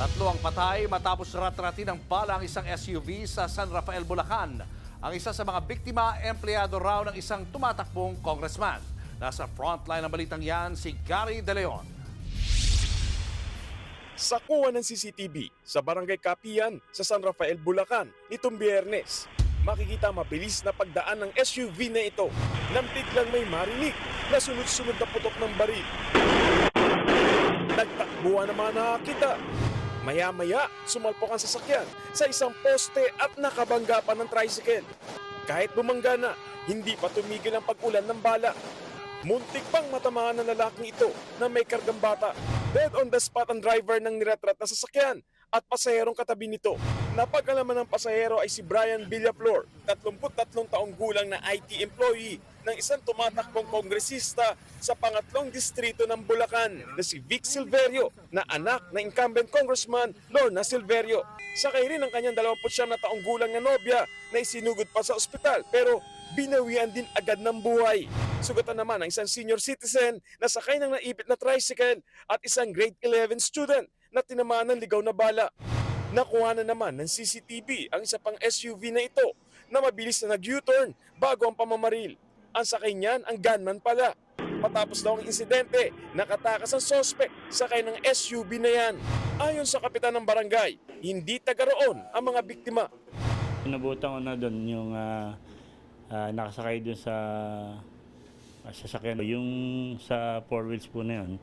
Tatlo ang patay matapos rat-ratin ng bala ang isang SUV sa San Rafael, Bulacan. Ang isa sa mga biktima, empleyado raw ng isang tumatakbong congressman. Nasa frontline ng balitang yan si Gary De Leon. sa kuha ng CCTV sa Barangay Kapian sa San Rafael, Bulacan nitong biyernes. Makikita mabilis na pagdaan ng SUV na ito nang biglang may marinig na sunod-sunod na putok ng baril. Nagtakbuhan naman nakakita. Maya-maya, sumalpok ang sasakyan sa isang poste at nakabangga pa ng tricycle. Kahit bumangga na, hindi pa tumigil ang pag-ulan ng bala. Muntik pang matamaan ng lalaking ito na may kargang bata. Dead on the spot ang driver ng niratrat na sasakyan at pasaherong katabi nito. Napag-alaman ng pasahero ay si Brian Villaflor, 33 taong gulang na IT employee ng isang tumatakbong kongresista sa pangatlong distrito ng Bulacan na si Vic Silverio na anak ng incumbent congressman Lorna Silverio. Sakay rin ang kanyang 29 na taong gulang na nobya na isinugod pa sa ospital pero binawian din agad ng buhay. Sugatan naman ang isang senior citizen na sakay ng naipit na tricycle at isang grade 11 student na tinamaan ng ligaw na bala. Nakuha na naman ng CCTV ang isa pang SUV na ito na mabilis na nag-U-turn bago ang pamamaril. Ang sakay niyan ang gunman pala. Matapos daw ang insidente, nakatakas ang sospek sakay ng SUV na yan. Ayon sa kapitan ng barangay, hindi taga ang mga biktima. Inabutan ko na doon yung ah, ah, nakasakay doon sa ah, sasakyan. Yung sa four wheels po na yun,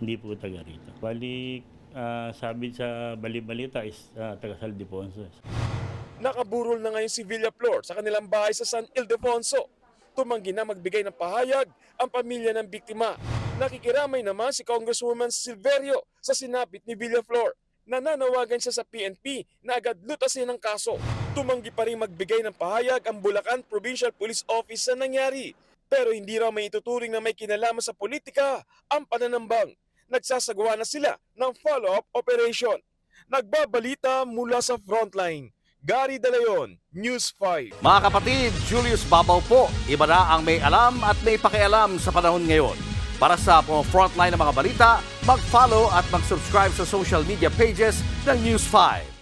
hindi po taga rito. Bali, ah, sabi sa balibalita is ah, taga Saldiponso. Nakaburol na ngayon si Villaflor sa kanilang bahay sa San Ildefonso. Tumanggi na magbigay ng pahayag ang pamilya ng biktima. Nakikiramay naman si Congresswoman Silverio sa sinapit ni Villaflor. Nananawagan siya sa PNP na agad lutasin ang kaso. Tumanggi pa rin magbigay ng pahayag ang Bulacan Provincial Police Office sa nangyari. Pero hindi raw may ituturing na may kinalaman sa politika ang pananambang. Nagsasagawa na sila ng follow-up operation. Nagbabalita mula sa frontline. Gary De Leon, News 5. Mga kapatid, Julius Babaw po. Iba na ang may alam at may pakialam sa panahon ngayon. Para sa mga frontline ng mga balita, mag-follow at mag-subscribe sa social media pages ng News 5.